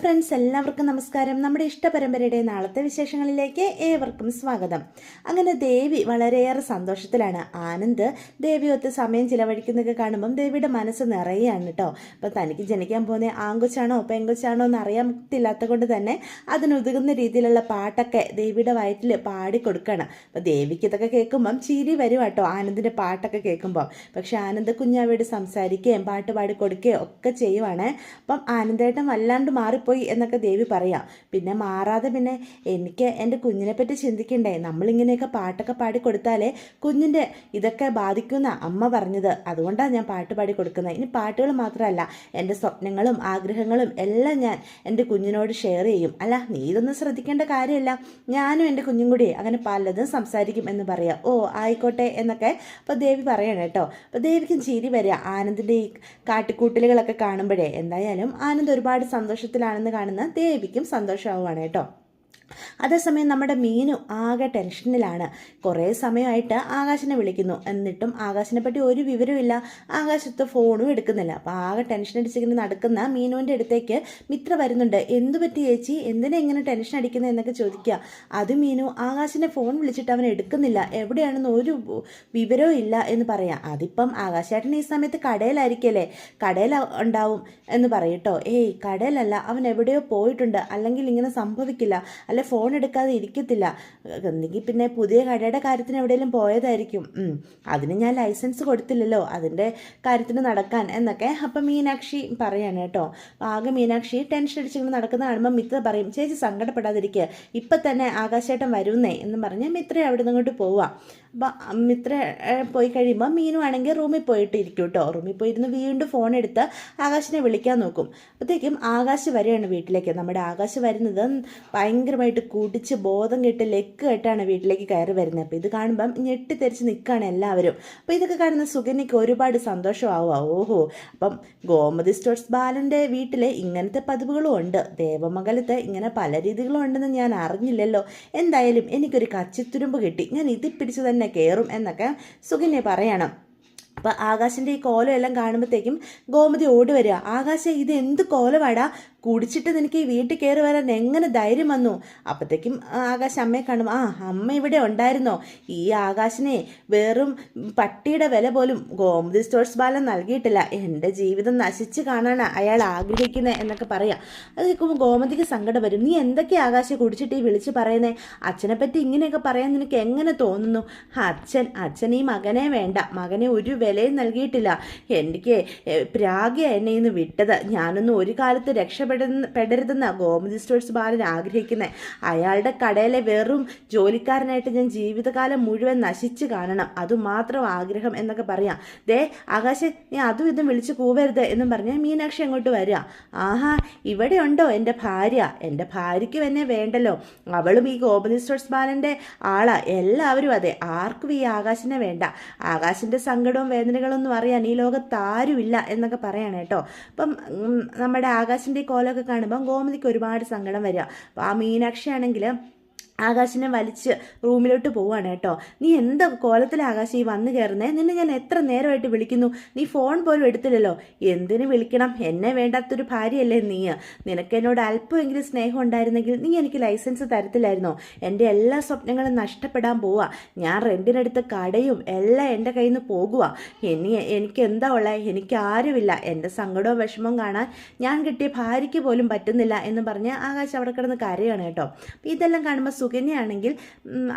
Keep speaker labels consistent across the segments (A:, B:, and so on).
A: Friends എല്ലാവർക്കും നമസ്കാരം. നമ്മുടെ ഇഷ്ടപരമ്പരയുടെ നാളത്തെ വിശേഷങ്ങളിലേക്ക് ഏവർക്കും സ്വാഗതം. അങ്ങനെ ദേവി വളരെയേറെ സന്തോഷത്തിലാണ്. ആനന്ദ് ദേവിയൊത്ത് സമയം ചിലവഴിക്കുന്നതൊക്കെ കാണുമ്പം ദേവിയുടെ മനസ്സ് നിറയുകയാണ് കേട്ടോ. അപ്പം തനിക്ക് ജനിക്കാൻ പോകുന്ന ആങ്കുച്ചാണോ പെങ്കുച്ചാണോ എന്ന് അറിയാത്തില്ലാത്ത കൊണ്ട് തന്നെ അതിനുതകുന്ന രീതിയിലുള്ള പാട്ടൊക്കെ ദേവിയുടെ വയറ്റിൽ പാടിക്കൊടുക്കുകയാണ് അപ്പം ദേവിക്ക് ഇതൊക്കെ കേൾക്കുമ്പം ചിരി വരും കേട്ടോ ആനന്ദിന്റെ പാട്ടൊക്കെ കേൾക്കുമ്പോൾ പക്ഷെ ആനന്ദ് കുഞ്ഞാവയോട് സംസാരിക്കുകയും പാട്ട് പാടിക്കൊടുക്കുകയും ഒക്കെ ചെയ്യുവാണ്. അപ്പം ആനന്ദേട്ടൻ വല്ലാണ്ട് മാറിപ്പോയി. എന്നൊക്കെ ദേവി പറയാം. പിന്നെ മാറാതെ പിന്നെ എനിക്ക് എന്റെ കുഞ്ഞിനെ പറ്റി ചിന്തിക്കണ്ടേ? നമ്മളിങ്ങനെയൊക്കെ പാട്ടൊക്കെ പാടി കൊടുത്താലേ കുഞ്ഞിന്റെ ഇതൊക്കെ ബാധിക്കുന്ന അമ്മ പറഞ്ഞത്. അതുകൊണ്ടാണ് ഞാൻ പാട്ട് പാടി കൊടുക്കുന്നത് ഇനി പാട്ടുകൾ മാത്രമല്ല എന്റെ സ്വപ്നങ്ങളും ആഗ്രഹങ്ങളും എല്ലാം ഞാൻ എന്റെ കുഞ്ഞിനോട് ഷെയർ ചെയ്യും. അല്ല നീ ഇതൊന്നും ശ്രദ്ധിക്കേണ്ട കാര്യമല്ല. ഞാനും എന്റെ കുഞ്ഞും കൂടി അങ്ങനെ പലതും സംസാരിക്കും എന്ന് പറയാം. ഓ ആയിക്കോട്ടെ എന്നൊക്കെ അപ്പോൾ ദേവി പറയണം കേട്ടോ. അപ്പോൾ ദേവിക്കും ചിരി വരിക ആനന്ദിന്റെ ഈ കാട്ടിക്കൂട്ടലുകളൊക്കെ കാണുമ്പോഴേ എന്തായാലും ആനന്ദ് ഒരുപാട് സന്തോഷത്തിലാണെന്ന് കാണുന്ന ദേവിക്കും സന്തോഷമാവുകയാണ് കേട്ടോ. അതേസമയം നമ്മുടെ മീനു ആകെ ടെൻഷനിലാണ്. കുറേ സമയമായിട്ട് ആകാശിനെ വിളിക്കുന്നു. എന്നിട്ടും ആകാശിനെ പറ്റി ഒരു വിവരമില്ല ആകാശത്ത് ഫോണും എടുക്കുന്നില്ല. അപ്പോൾ ആകെ ടെൻഷൻ അടിച്ചിങ്ങനെ നടക്കുന്ന മീനുവിന്റെ അടുത്തേക്ക് മിത്ര വരുന്നുണ്ട്. എന്തു പറ്റി ചേച്ചി? എന്തിനാ ഇങ്ങനെ ടെൻഷൻ അടിക്കുന്നത് എന്നൊക്കെ ചോദിക്കുക. അത് മീനു ആകാശിനെ ഫോൺ വിളിച്ചിട്ട് അവൻ എടുക്കുന്നില്ല. എവിടെയാണെന്ന് ഒരു വിവരവും ഇല്ല എന്ന് പറയാം. അതിപ്പം ആകാശേട്ടൻ ഈ സമയത്ത് കടയിലായിരിക്കല്ലേ? കടയിൽ ഉണ്ടാവും എന്ന് പറയട്ടോ ഏയ് കടയിലല്ല. അവൻ എവിടെയോ പോയിട്ടുണ്ട്. അല്ലെങ്കിൽ ഇങ്ങനെ സംഭവിക്കില്ല. അല്ല ഫോൺ എടുക്കാതെ ഇരിക്കത്തില്ല. എന്നെങ്കിൽ പിന്നെ പുതിയ കടയുടെ കാര്യത്തിന് എവിടെയെങ്കിലും പോയതായിരിക്കും. അതിന് ഞാൻ ലൈസൻസ് കൊടുത്തില്ലല്ലോ. അതിന്റെ കാര്യത്തിന് നടക്കാൻ എന്നൊക്കെ. അപ്പം മീനാക്ഷി പറയാണ് കേട്ടോ. ആകെ മീനാക്ഷി ടെൻഷൻ അടിച്ചിങ്ങനെ നടക്കുന്ന കാണുമ്പോൾ മിത്ര പറയും ചേച്ചി സങ്കടപ്പെടാതിരിക്കുക ഇപ്പം തന്നെ ആകാശേട്ടൻ വരുന്നേ എന്ന് പറഞ്ഞ് മിത്ര അവിടെ നിന്ന് അങ്ങോട്ട് പോവാം. അപ്പം മിത്ര പോയി കഴിയുമ്പോൾ മീനു ആണെങ്കിൽ റൂമിൽ പോയിട്ട് ഇരിക്കും കേട്ടോ. റൂമിൽ പോയിരുന്ന് വീണ്ടും ഫോൺ എടുത്ത് ആകാശിനെ വിളിക്കാൻ നോക്കും. അപ്പോഴത്തേക്കും ആകാശ് വരെയാണ് വീട്ടിലേക്ക്. നമ്മുടെ ആകാശ് വരുന്നത് ഭയങ്കരമായിട്ട് കുടിച്ച് ബോധം കെട്ട് ലെക്ക് കെട്ടാണ് വീട്ടിലേക്ക് കയറി വരുന്നത്. അപ്പോൾ ഇത് കാണുമ്പം ഞെട്ടിത്തെറിച്ച് നിൽക്കുകയാണ് എല്ലാവരും. അപ്പോൾ ഇതൊക്കെ കാണുന്ന സുഗന്യക്ക് ഒരുപാട് സന്തോഷമാവുക ഓഹോ. അപ്പം ഗോമതി സ്റ്റോർസ് ബാലന്റെ വീട്ടിൽ ഇങ്ങനത്തെ പതിവുകളും ഉണ്ട്. ദേവമംഗലത്ത് ഇങ്ങനെ പല രീതികളും ഉണ്ടെന്ന് ഞാൻ അറിഞ്ഞില്ലല്ലോ. എന്തായാലും എനിക്കൊരു കച്ചിത്തുരുമ്പ് കിട്ടി. ഞാൻ ഇതിൽ പിടിച്ച് തന്നെ കയറും എന്നൊക്കെ സുകന്യ പറയണം. അപ്പോൾ ആകാശിന്റെ ഈ കോലം എല്ലാം കാണുമ്പോഴത്തേക്കും ഗോമതി ഓടി വരിക. ആകാശ ഇത് എന്ത് കോലമാടാ? കുടിച്ചിട്ട് നിനക്ക് ഈ വീട്ടിൽ കയറി വരാൻ എങ്ങനെ ധൈര്യം വന്നു? അപ്പോഴത്തേക്കും ആകാശ് അമ്മയെ കാണും. ആ അമ്മ ഇവിടെ ഉണ്ടായിരുന്നോ? ഈ ആകാശിനെ വെറും പട്ടിയുടെ വില പോലും ഗോമതി സ്റ്റോഴ്സ് ബാലൻ നൽകിയിട്ടില്ല. എന്റെ ജീവിതം നശിച്ച് കാണാനാണ് അയാൾ ആഗ്രഹിക്കുന്നത് എന്നൊക്കെ പറയാം. അത് കേൾക്കുമ്പോൾ ഗോമതിക്ക് സങ്കടം വരും. നീ എന്തൊക്കെ ആകാശം കുടിച്ചിട്ട് ഈ വിളിച്ച് പറയുന്നേ? അച്ഛനെ പറ്റി ഇങ്ങനെയൊക്കെ പറയാൻ നിനക്ക് എങ്ങനെ തോന്നുന്നു? അച്ഛൻ അച്ഛൻ ഈ മകനെ വേണ്ട. മകനെ ഒരു വിലയും നൽകിയിട്ടില്ല. എനിക്ക് പ്രാഗ്യ എന്നെ ഇന്ന് വിട്ടത്. ഞാനൊന്നും ഒരു കാലത്ത് രക്ഷപ്പെടുന്ന പെടരുതെന്ന ഗോമതി സ്റ്റോഴ്സ് ബാലൻ ആഗ്രഹിക്കുന്നത് അയാളുടെ കടയിലെ വെറും ജോലിക്കാരനായിട്ട് ഞാൻ ജീവിതകാലം മുഴുവൻ നശിച്ചു കാണണം. അതുമാത്രം ആഗ്രഹം എന്നൊക്കെ പറയാം. ദേ ആകാശ് നീ അതും ഇതും വിളിച്ച് കൂവരുത് എന്നും പറഞ്ഞ് മീനാക്ഷി അങ്ങോട്ട് വരിക. ആഹാ ഇവിടെ ഉണ്ടോ എന്റെ ഭാര്യ? എന്റെ ഭാര്യയ്ക്കും എന്നെ വേണ്ടല്ലോ. അവളും ഈ ഗോപതി സ്റ്റോഴ്സ് ബാലന്റെ ആളാ. എല്ലാവരും അതെ. ആർക്കും ഈ ആകാശിനെ വേണ്ട. ആകാശിന്റെ സങ്കടവും വേദനകളൊന്നും അറിയാൻ ഈ ലോകത്ത് ആരുമില്ല എന്നൊക്കെ പറയാണ് കേട്ടോ. അപ്പം നമ്മുടെ ആകാശിന്റെ കോലമൊക്കെ കാണുമ്പോൾ ഗോമതിക്ക് ഒരുപാട് സങ്കടം വരിക. അപ്പോൾ ആ മീനാക്ഷി ആണെങ്കിൽ ആകാശിനെ വലിച്ച് റൂമിലോട്ട് പോവാണ് കേട്ടോ. നീ എന്താ കോലത്തിൽ ആകാശം ഈ വന്നു കയറുന്നേ നിന്നെ ഞാൻ എത്ര നേരമായിട്ട് വിളിക്കുന്നു? നീ ഫോൺ പോലും എടുത്തില്ലല്ലോ. എന്തിനു വിളിക്കണം? എന്നെ വേണ്ടാത്തൊരു ഭാര്യയല്ലേ നീ. നിനക്ക് എന്നോട് അല്പമെങ്കിലും സ്നേഹം ഉണ്ടായിരുന്നെങ്കിൽ നീ എനിക്ക് ലൈസൻസ് തരത്തില്ലായിരുന്നോ? എന്റെ എല്ലാ സ്വപ്നങ്ങളും നഷ്ടപ്പെടാൻ പോവാ. ഞാൻ റെന്റിനെടുത്ത കടയും എല്ലാം എന്റെ കയ്യിൽ നിന്ന് പോകുക ഇനി എനിക്ക് എന്താ ഉള്ളത് എനിക്ക് ആരുമില്ല. എന്റെ സങ്കടവും വിഷമവും കാണാൻ ഞാൻ കിട്ടിയ ഭാര്യയ്ക്ക് പോലും പറ്റുന്നില്ല എന്ന് പറഞ്ഞ് ആകാശ് അവിടെ കിടന്ന് കരയാണ് കേട്ടോ. ഇതെല്ലാം കാണുമ്പോൾ സുകന്യാണെങ്കിൽ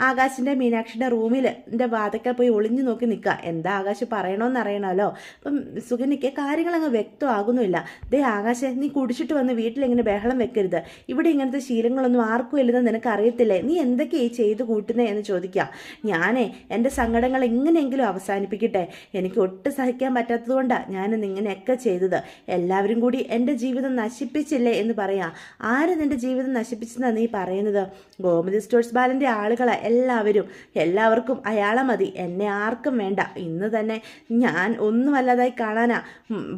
A: ആകാശിന്റെ മീനാക്ഷിന്റെ റൂമിൽ എന്റെ വാതക്കൽ പോയി ഒളിഞ്ഞു നോക്കി നിൽക്കുക എന്താ ആകാശ് പറയണമെന്ന് അറിയണമല്ലോ അപ്പം സുകന്യയ്ക്ക് കാര്യങ്ങളങ്ങ് വ്യക്തമാകുന്നുമില്ല. ദേ ആകാശ് നീ കുടിച്ചിട്ട് വന്ന് വീട്ടിലിങ്ങനെ ബഹളം വെക്കരുത്. ഇവിടെ ഇങ്ങനത്തെ ശീലങ്ങളൊന്നും ആർക്കും ഇല്ലെന്ന് നിനക്ക് അറിയത്തില്ലേ നീ എന്തൊക്കെയായി ചെയ്തു കൂട്ടുന്നേ എന്ന് ചോദിക്കുക ഞാനേ എന്റെ സങ്കടങ്ങൾ എങ്ങനെയെങ്കിലും അവസാനിപ്പിക്കട്ടെ. എനിക്ക് ഒട്ടും സഹിക്കാൻ പറ്റാത്തതുകൊണ്ടാണ് ഞാൻ ഇങ്ങനെയൊക്കെ ചെയ്തത്. എല്ലാവരും കൂടി എന്റെ ജീവിതം നശിപ്പിച്ചില്ലേ എന്ന് പറയാം. ആര് നിന്റെ ജീവിതം നശിപ്പിച്ചെന്നാണ് നീ പറയുന്നത്? ഗോമതി സ്റ്റോഴ്സ് ബാലന്റെ ആളുകളെ എല്ലാവരും. എല്ലാവർക്കും അയാളെ മതി. എന്നെ ആർക്കും വേണ്ട. ഇന്ന് തന്നെ ഞാൻ ഒന്നുമല്ലാതായി കാണാനാ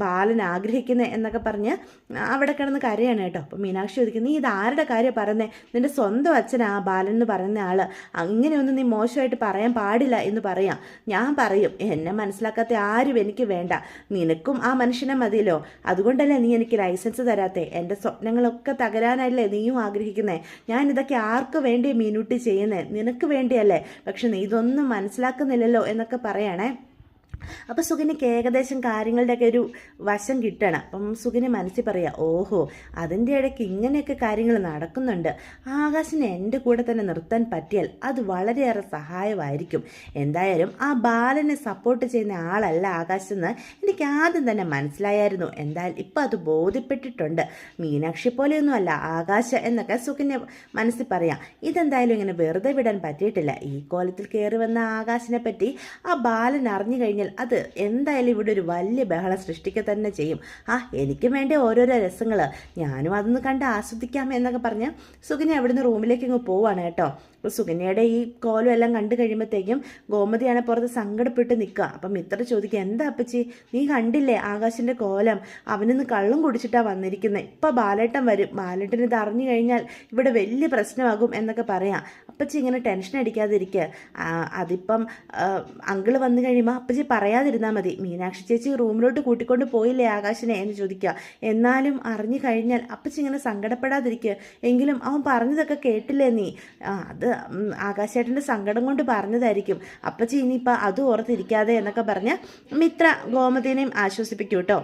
A: ബാലൻ ആഗ്രഹിക്കുന്നത് എന്നൊക്കെ പറഞ്ഞ് അവിടെ കിടന്ന് കരയാണ് കേട്ടോ. അപ്പോൾ മീനാക്ഷി ചോദിക്കും നീ ഇത് ആരുടെ കാര്യം പറയുന്നേ? നിന്റെ സ്വന്തം അച്ഛനാ ബാലൻ എന്ന് പറയുന്ന ആൾ അങ്ങനെയൊന്നും നീ മോശമായിട്ട് പറയാൻ പാടില്ല എന്ന് പറയാം. ഞാൻ പറയും എന്നെ മനസ്സിലാക്കാത്ത ആരും എനിക്ക് വേണ്ട. നിനക്കും ആ മനുഷ്യനെ മതിയല്ലോ. അതുകൊണ്ടല്ലേ നീ എനിക്ക് ലൈസൻസ് തരാത്തേ? എന്റെ സ്വപ്നങ്ങളൊക്കെ തകരാനല്ലേ നീയും ആഗ്രഹിക്കുന്നേ? ഞാൻ ഇതൊക്കെ ആർക്ക് വേണ്ടി മീനൂട്ടി ചെയ്യുന്നേ? നിനക്ക് വേണ്ടിയല്ലേ? പക്ഷെ നീ ഇതൊന്നും മനസ്സിലാക്കുന്നില്ലല്ലോ എന്നൊക്കെ പറയണേ. അപ്പോൾ സുഖിനിക്ക് ഏകദേശം കാര്യങ്ങളുടെയൊക്കെ ഒരു വശം കിട്ടണം. അപ്പം സുഖിനെ മനസ്സിൽ പറയുക ഓഹോ അതിന്റെ ഇടയ്ക്ക് ഇങ്ങനെയൊക്കെ കാര്യങ്ങൾ നടക്കുന്നുണ്ട്. ആകാശിനെ എന്റെ കൂടെ തന്നെ നിർത്താൻ പറ്റിയാൽ അത് വളരെയേറെ സഹായമായിരിക്കും. എന്തായാലും ആ ബാലനെ സപ്പോർട്ട് ചെയ്യുന്ന ആളല്ല ആകാശെന്ന് എനിക്ക് ആദ്യം തന്നെ മനസ്സിലായായിരുന്നു. എന്തായാലും ഇപ്പം അത് ബോധ്യപ്പെട്ടിട്ടുണ്ട്. മീനാക്ഷി പോലെയൊന്നുമല്ല ആകാശ എന്നൊക്കെ സുഖിനെ മനസ്സിൽ പറയാം. ഇതെന്തായാലും ഇങ്ങനെ വെറുതെ വിടാൻ പറ്റിയിട്ടില്ല. ഈ കോലത്തിൽ കയറി വന്ന ആകാശിനെ പറ്റി ആ ബാലൻ അറിഞ്ഞു കഴിഞ്ഞാൽ അത് എന്തായാലും ഇവിടെ ഒരു വലിയ ബഹളം സൃഷ്ടിക്കുക തന്നെ ചെയ്യും. ആ എനിക്ക് വേണ്ട ഓരോരോ രസങ്ങൾ ഞാനും അതൊന്ന് കണ്ട് ആസ്വദിക്കാം എന്നൊക്കെ പറഞ്ഞ് സുകന്യ അവിടുന്ന് റൂമിലേക്ക് ഇങ്ങ് പോവാണ് കേട്ടോ. അപ്പോൾ സുകന്യയുടെ ഈ കോലം എല്ലാം കണ്ടു കഴിയുമ്പോഴത്തേക്കും ഗോമതിയാണ് പുറത്ത് സങ്കടപ്പെട്ട് നിൽക്കുക അപ്പം മിത്ര ചോദിക്കുക എന്താ അപ്പച്ചി? നീ കണ്ടില്ലേ ആകാശിന്റെ കോലം? അവനിന്ന് കള്ളും കുടിച്ചിട്ടാണ് വന്നിരിക്കുന്നത് ഇപ്പം ബാലേട്ടൻ വരും. ബാലേട്ടൻ ഇത് അറിഞ്ഞു കഴിഞ്ഞാൽ ഇവിടെ വലിയ പ്രശ്നമാകും എന്നൊക്കെ പറയാം. അപ്പച്ചി ഇങ്ങനെ ടെൻഷൻ അടിക്കാതിരിക്കുക അതിപ്പം അങ്കിൾ വന്നു കഴിയുമ്പോൾ അപ്പച്ചി പറയാതിരുന്നാൽ മതി. മീനാക്ഷി ചേച്ചി റൂമിലോട്ട് കൂട്ടിക്കൊണ്ട് പോയില്ലേ ആകാശിനെ എന്ന് ചോദിക്കുക. എന്നാലും അറിഞ്ഞു കഴിഞ്ഞാൽ അപ്പച്ചി ഇങ്ങനെ സങ്കടപ്പെടാതിരിക്കുക എങ്കിലും അവൻ പറഞ്ഞതൊക്കെ കേട്ടില്ലേ നീ? അത് ആകാശേട്ടന്റെ സങ്കടം കൊണ്ട് പറഞ്ഞതായിരിക്കും. അപ്പച്ചി ഇനിയിപ്പോൾ അത് ഓർത്തിരിക്കാതെ എന്നൊക്കെ പറഞ്ഞ് മിത്ര ഗോമതിനെയും ആശ്വസിപ്പിക്കും കേട്ടോ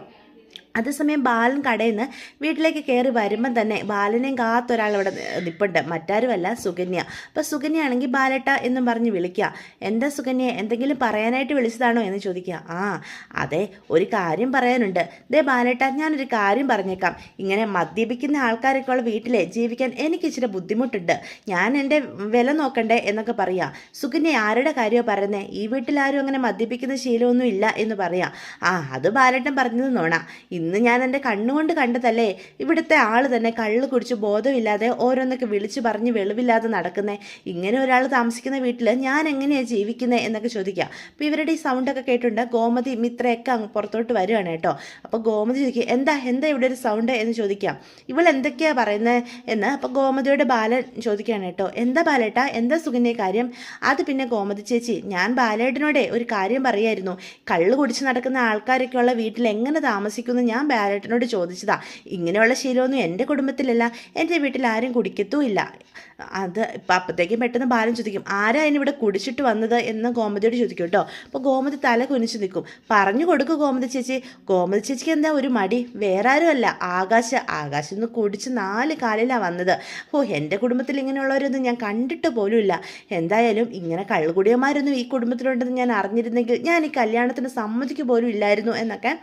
A: അതേസമയം ബാലൻ കടയിൽ നിന്ന് വീട്ടിലേക്ക് കയറി വരുമ്പം തന്നെ ബാലനെയും കാത്തൊരാൾ ഇവിടെ നിൽപ്പുണ്ട് മറ്റാരുമല്ല സുകന്യ. അപ്പോൾ സുകന്യയാണെങ്കിൽ ബാലട്ട എന്നും പറഞ്ഞ് വിളിക്കുക എന്താ സുകന്യ എന്തെങ്കിലും പറയാനായിട്ട് വിളിച്ചതാണോ എന്ന് ചോദിക്കുക ആ അതെ ഒരു കാര്യം പറയാനുണ്ട്. ദേ ബാലട്ട ഞാനൊരു കാര്യം പറഞ്ഞേക്കാം. ഇങ്ങനെ മദ്യപിക്കുന്ന ആൾക്കാരൊക്കെ ഉള്ള വീട്ടിലെ ജീവിക്കാൻ എനിക്ക് ഇച്ചിരി ബുദ്ധിമുട്ടുണ്ട്. ഞാൻ എന്റെ വില നോക്കണ്ടേ എന്നൊക്കെ പറയാം. സുകന്യ ആരുടെ കാര്യമോ പറയുന്നേ? ഈ വീട്ടിൽ ആരും അങ്ങനെ മദ്യപിക്കുന്ന ശീലമൊന്നും ഇല്ല എന്ന് പറയാം. ആ അത് ബാലട്ടൻ പറഞ്ഞത് നോണ. ഇന്ന് ഞാൻ എന്റെ കണ്ണുകൊണ്ട് കണ്ടതല്ലേ? ഇവിടുത്തെ ആൾ തന്നെ കള്ള് കുടിച്ച് ബോധമില്ലാതെ ഓരോന്നൊക്കെ വിളിച്ചു പറഞ്ഞ് വെളിവില്ലാതെ നടക്കുന്നത് ഇങ്ങനെ ഒരാൾ താമസിക്കുന്ന വീട്ടിൽ ഞാൻ എങ്ങനെയാണ് ജീവിക്കുന്നത് എന്നൊക്കെ ചോദിക്കാം. അപ്പോൾ ഇവരുടെ ഈ സൗണ്ടൊക്കെ കേട്ടുണ്ട് ഗോമതി മിത്രയൊക്കെ അങ്ങ് പുറത്തോട്ട് വരികയാണ് കേട്ടോ. അപ്പോൾ ഗോമതി ചോദിക്കുക എന്താ എന്താ ഇവിടെ ഒരു സൗണ്ട്? എന്ന് ചോദിക്കാം. ഇവൾ എന്തൊക്കെയാണ് പറയുന്നത് എന്ന് അപ്പോൾ ഗോമതിയുടെ ബാലൻ ചോദിക്കുകയാണ് കേട്ടോ. എന്താ ബാലേട്ടാ? എന്താ സുഖിന്റെ കാര്യം? അത് പിന്നെ ഗോമതി ചേച്ചി ഞാൻ ബാലേട്ടനോടെ ഒരു കാര്യം പറയായിരുന്നു. കള്ള് കുടിച്ച് നടക്കുന്ന ആൾക്കാരൊക്കെയുള്ള വീട്ടിൽ എങ്ങനെ താമസിക്കുന്നു ഞാൻ ബാലേട്ടനോട് ചോദിച്ചതാ ഇങ്ങനെയുള്ള ശീലമൊന്നും എന്റെ കുടുംബത്തിലല്ല എന്റെ വീട്ടിൽ ആരും കുടിക്കത്തുമില്ല അത് ഇപ്പം അപ്പോഴത്തേക്കും പെട്ടെന്ന് ബാലൻ ചോദിക്കും ആരാ ഇവിടെ കുടിച്ചിട്ട് വന്നത്? എന്ന് ഗോമതിയോട് ചോദിക്കും കേട്ടോ. അപ്പോൾ ഗോമതി തല കുനിച്ച് നിൽക്കും പറഞ്ഞു കൊടുക്കും ഗോമതി ചേച്ചി. ഗോമതി ചേച്ചിക്ക് എന്താ ഒരു മടി വേറെ ആരുമല്ല ആകാശ ആകാശം ഒന്ന് കുടിച്ച് നാല് കാലിലാണ് വന്നത്. ഓ എന്റെ കുടുംബത്തിൽ ഇങ്ങനെയുള്ളവരൊന്നും ഞാൻ കണ്ടിട്ട് പോലുമില്ല. എന്തായാലും ഇങ്ങനെ കള്ളുകുടിയന്മാരൊന്നും ഈ കുടുംബത്തിലുണ്ടെന്ന് ഞാൻ അറിഞ്ഞിരുന്നെങ്കിൽ ഞാൻ ഈ കല്യാണത്തിന് സമ്മതിക്കു പോലും ഇല്ലായിരുന്നു എന്നൊക്കെ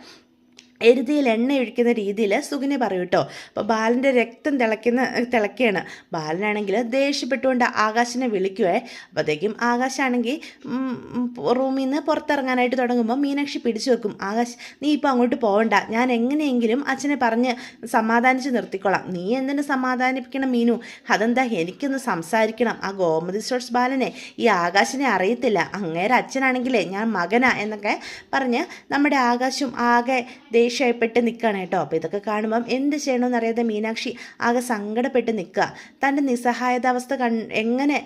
A: എരുതിയിൽ എണ്ണ ഒഴിക്കുന്ന രീതിയിൽ സുഗിനെ പറയൂ കേട്ടോ. അപ്പോൾ ബാലന്റെ രക്തം തിളയ്ക്കുന്ന തിളയ്ക്കുകയാണ് ബാലനാണെങ്കിൽ ദേഷ്യപ്പെട്ടുകൊണ്ട് ആകാശിനെ വിളിക്കുവേ. അപ്പോഴത്തേക്കും ആകാശാണെങ്കിൽ റൂമിൽ നിന്ന് പുറത്തിറങ്ങാനായിട്ട് തുടങ്ങുമ്പോൾ മീനാക്ഷി പിടിച്ചു വെക്കും. ആകാശ് നീ ഇപ്പോൾ അങ്ങോട്ട് പോകണ്ട. ഞാൻ എങ്ങനെയെങ്കിലും അച്ഛനെ പറഞ്ഞ് സമാധാനിച്ച് നിർത്തിക്കോളാം. നീ എന്തിനു സമാധാനിപ്പിക്കണം മീനു? അതെന്താ? എനിക്കൊന്ന് സംസാരിക്കണം. ആ ഗോമതി സ്റ്റോർസ് ബാലനെ ഈ ആകാശിനെ അറിയത്തില്ല. അങ്ങേരെ അച്ഛനാണെങ്കിലേ ഞാൻ മകനാ എന്നൊക്കെ പറഞ്ഞ് നമ്മുടെ ആകാശും ആകെ ദേഷ്യപ്പെട്ട് നിൽക്കുകയാണ് കേട്ടോ. അപ്പോൾ ഇതൊക്കെ കാണുമ്പം എന്ത് ചെയ്യണമെന്ന് അറിയാതെ മീനാക്ഷി ആകെ സങ്കടപ്പെട്ട് നിൽക്കുക തന്റെ നിസ്സഹായത അവസ്ഥ കൺ എങ്ങനെ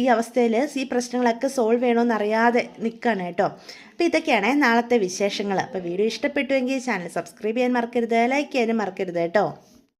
A: ഈ അവസ്ഥയിൽ ഈ പ്രശ്നങ്ങളൊക്കെ സോൾവ് ചെയ്യണമെന്നറിയാതെ നിൽക്കുകയാണ് കേട്ടോ. അപ്പോൾ ഇതൊക്കെയാണ് നാളത്തെ വിശേഷങ്ങൾ അപ്പോൾ വീഡിയോ ഇഷ്ടപ്പെട്ടുവെങ്കിൽ ചാനൽ സബ്സ്ക്രൈബ് ചെയ്യാൻ മറക്കരുത് ലൈക്ക് ചെയ്യാനും മറക്കരുത് കേട്ടോ.